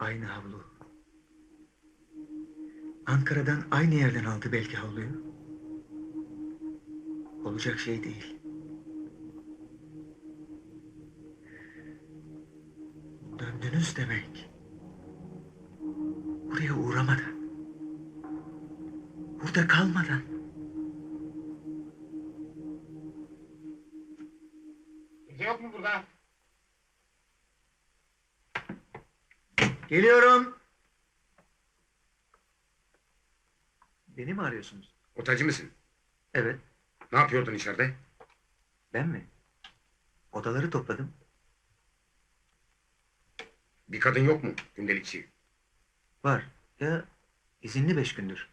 Aynı havlu. Ankara'dan aynı yerden aldı belki havluyu. Olacak şey değil. Döndünüz demek. Buraya uğramadan. Burada kalmadan. Kimse yok mu burada? Geliyorum. Beni mi arıyorsunuz? Otelci misin? Evet. Ne yapıyordun içeride? Ben mi? Odaları topladım. Bir kadın yok mu gündelikçi? Var. Ya izinli beş gündür.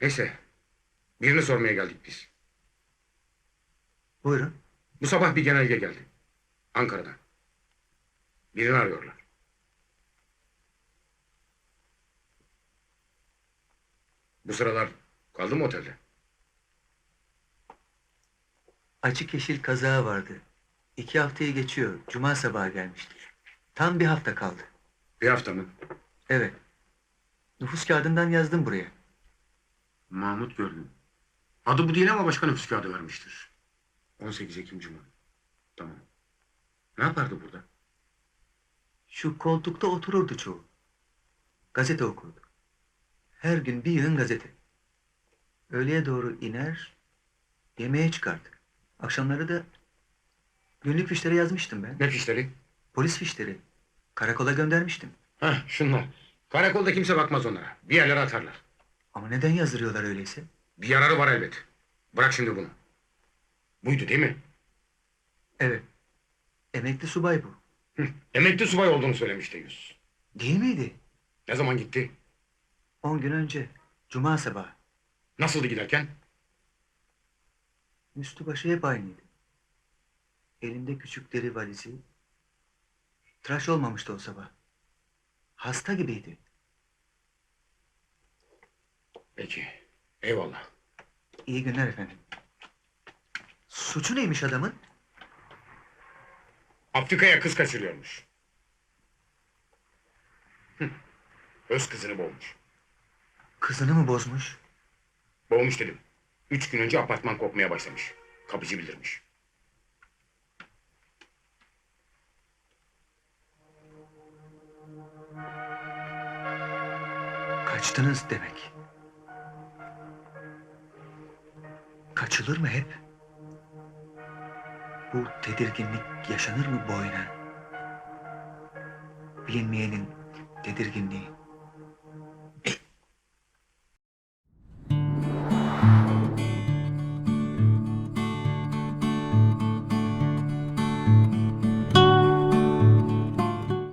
Neyse. Birini sormaya geldik biz. Buyurun. Bu sabah bir genelge geldi. Ankara'dan. Birini arıyorlar. Bu sıralar kaldı mı otelde? Açık yeşil kazağı vardı. İki haftayı geçiyor. Cuma sabahı gelmiştir. Tam bir hafta kaldı. Bir hafta mı? Evet. Nüfus kağıdından yazdım buraya. Mahmut gördüm. Adı bu değil ama başka nüfus kağıdı vermiştir. 18 Ekim Cuma. Tamam. Ne yapardı burada? Şu koltukta otururdu çoğu. Gazete okurdu. Her gün bir yığın gazete. Öğleye doğru iner, yemeğe çıkardı. Akşamları da günlük fişlere yazmıştım ben. Ne fişleri? Polis fişleri. Karakola göndermiştim. Heh şunlar. Karakolda kimse bakmaz onlara. Bir yerlere atarlar. Ama neden yazdırıyorlar öyleyse? Bir yararı var elbet. Bırak şimdi bunu. Buydu değil mi? Evet. Emekli subay bu. Hı. Emekli subay olduğunu söylemişti Yus. Değil miydi? Ne zaman gitti? On gün önce. Cuma sabahı. Nasıldı giderken? Üstü başı hep aynıydı. Elinde küçük deri valizi. Tıraş olmamıştı o sabah. Hasta gibiydi. Peki. Eyvallah. İyi günler efendim. Suçu neymiş adamın? Afrika'ya kız kaçırıyormuş. Öz kızını boğmuş. Kızını mı bozmuş? Boğmuş dedim. Üç gün önce apartman kokmaya başlamış. Kapıcı bildirmiş. Kaçtınız demek. Kaçılır mı hep? Bu tedirginlik yaşanır mı boyuna? Bilinmeyenin tedirginliği.